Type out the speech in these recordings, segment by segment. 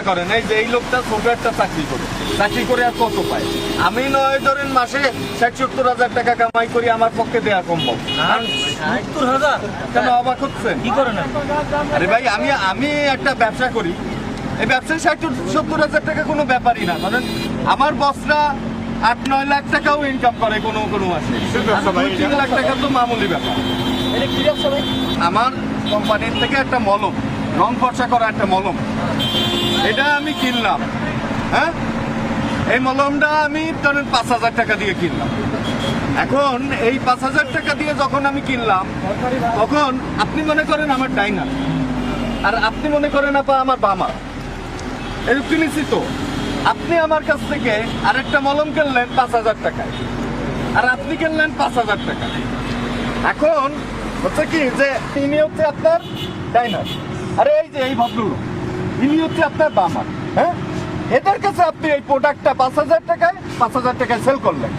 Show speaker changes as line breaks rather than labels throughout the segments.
করেন এই যে এই লোকটা ছোট একটা চাকরি করে চাকরি করে আর কত পায়? আমি নয় ধরেন মাসে ষাট সত্তর হাজার টাকা কামাই করি আমার পক্ষে দেওয়া সম্ভব।
সত্তর হাজার?
কেন অবাক হচ্ছেন?
কি করেন
আরে ভাই আমি আমি একটা ব্যবসা করি। এই ব্যবসায় ষাট সত্তর হাজার টাকা কোনো ব্যাপারই না। কারণ আমার বসরা আট নয় লাখ টাকাও ইনকাম করে কোনো কোনো মাসে। তিন লাখ টাকা তো মামুলি ব্যাপার।
এটা কি ব্যবসা ভাই?
আমার কোম্পানির থেকে একটা মলম রং ফর্সা করা একটা মলম। এটা আমি কিনলাম হ্যাঁ? এই মলমটা আমি ধরেন পাঁচ হাজার টাকা দিয়ে কিনলাম। এখন এই পাঁচ হাজার টাকা দিয়ে যখন আমি কিনলাম, তখন আপনি মনে করেন আমার ডাইনার, আর আপনি মনে করেন আপা আমার বামা এরকম কিনেছি তো। আপনি আমার কাছ থেকে আরেকটা মলম কিনলেন পাঁচ হাজার টাকায়, আর আপনি কিনলেন পাঁচ হাজার টাকা এখন হচ্ছে কি যে তিনি হচ্ছে আপনার ডাইনার। আরে এই যে, এই ভদ্রলোক। ইনি হচ্ছে আপনার বামার হ্যাঁ? এদের কাছে আপনি এই প্রোডাক্টটা পাঁচ হাজার টাকায় পাঁচ হাজার টাকায় সেল করলেন।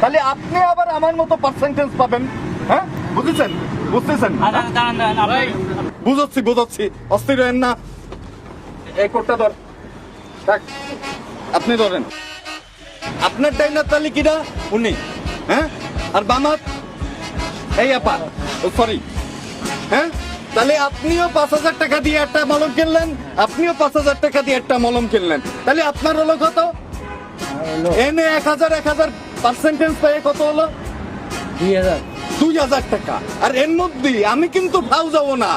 তাহলে আপনি আবার আমার মতো পার্সেন্টেজ পাবেন হ্যাঁ? বুঝেছেন? বুঝতেছেন?
দাঁড়ান, আপনি-
বুঝাচ্ছি বুঝাচ্ছি। অস্থির হয়েন না। এই কোটটা ধর। থাক। আপনি ধরেন। আপনার ডাইনার তাহলে কিরা উনি হ্যাঁ? আর বামাত? এই আপা সরি হ্যাঁ? তাহলে আপনিও পাঁচ হাজার টাকা দিয়ে একটা মলম কিনলেন আপনিও পাঁচ হাজার টাকা দিয়ে একটা মলম কিনলেন। তাহলে আপনার হলো কত? এনে এক হাজার এক হাজার পার্সেন্টেজ পেয়ে কত হলো?
দুই হাজার।
দুই হাজার টাকা। আর এর মধ্যে আমি কিন্তু ভাও যাব না।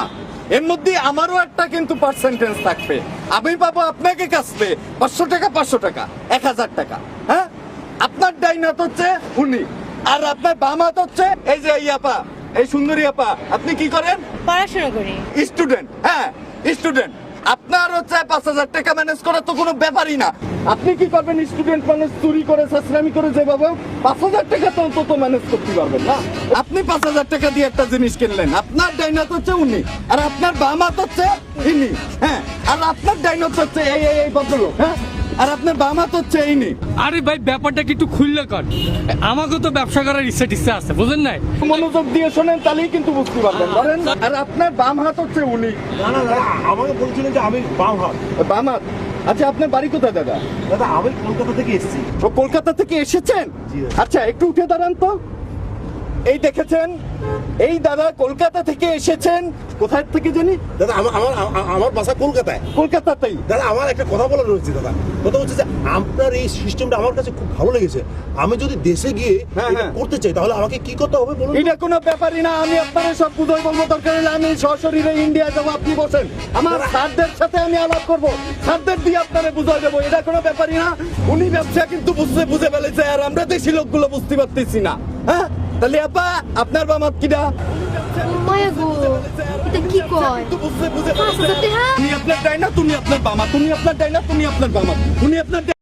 এর মধ্যে আমারও একটা কিন্তু পার্সেন্টেজ থাকবে। আমি পাবো আপনাকে কাছবে পাঁচশো টাকা পাঁচশো টাকা এক হাজার টাকা। হ্যাঁ? আপনার ডাইনাত হচ্ছে উনি। আর আপনার বামাত হচ্ছে এই যে এই আপা এই সুন্দরী আপা আপনি কি করেন?
পড়াশোনা করি।
স্টুডেন্ট হ্যাঁ স্টুডেন্ট। আপনার হচ্ছে পাঁচ হাজার টাকা ম্যানেজ করা তো কোনো ব্যাপারই না। আপনি কি করবেন? স্টুডেন্ট মানুষ চুরি করে সাশ্রামি করে যেভাবে পাঁচ হাজার টাকা তো অন্তত ম্যানেজ করতে পারবেন না। আপনি পাঁচ হাজার টাকা দিয়ে একটা জিনিস কিনলেন। আপনার ডাইনাত হচ্ছে উনি আর আপনার বামাত হচ্ছে ইনি হ্যাঁ আর আপনার ডাইনাত হচ্ছে এই এই এই ভদ্রলোক হ্যাঁ? আর আপনার বামাত হচ্ছে ইনি
আরে ভাই ব্যাপারটা কি একটু খুললে কর। আমাকেও তো ব্যবসা করার ইচ্ছা টিচ্ছা আছে বুঝেন নাই?
মনোযোগ দিয়ে শোনেন তাহলেই কিন্তু বুঝতে পারবেন। ধরেন আর আপনার বাম হাত হচ্ছে উনি।
না না আমাকে বলছিলেন যে আমি বাম হাত।
বাম হাত? আচ্ছা আপনার বাড়ি কোথায় দাদা?
দাদা আমি কলকাতা থেকে এসেছি।
ও কলকাতা থেকে এসেছেন?
জি।
আচ্ছা একটু উঠে দাঁড়ান তো। এই দেখেছেন? এই দাদা কলকাতা থেকে এসেছেন। কোথায় থেকে জানি?
দাদা আমার আমার বাসা কলকাতায়।
কলকাতাতেই।
দাদা আমার একটা কথা বলার রয়েছে দাদা। কথা হচ্ছে যে আপনার এই সিস্টেমটা আমার কাছে খুব ভালো লেগেছে। আমি যদি দেশে গিয়ে
হ্যাঁ, হ্যাঁ।
করতে চাই তাহলে আমাকে কি করতে হবে বলুন?
এটা কোনো ব্যাপারই না। আমি আপনার সব বুঝাই বলব দরকার হলে আমি সশরীরে ইন্ডিয়া যাব আপনি বসেন। আমার স্যারদের সাথে আমি আলাপ করব। স্যারদের দিয়ে আপনারে বুঝাই দেবো। এটা কোনো ব্যাপারই না। উনি ব্যবসা কিন্তু বুঝতে বুঝে ফেলেছে আর আমরা দেশি লোকগুলো বুঝতে পারতেছি না। হ্যাঁ? তাহলে আপা আপনার বা মত
মায়া কি কয়?
বুঝে
পাঁচ
তুমি আপনার ডাইনা তুমি আপনার বামা তুমি আপনার ডাইনা তুমি আপনার বামা তুমি আপনার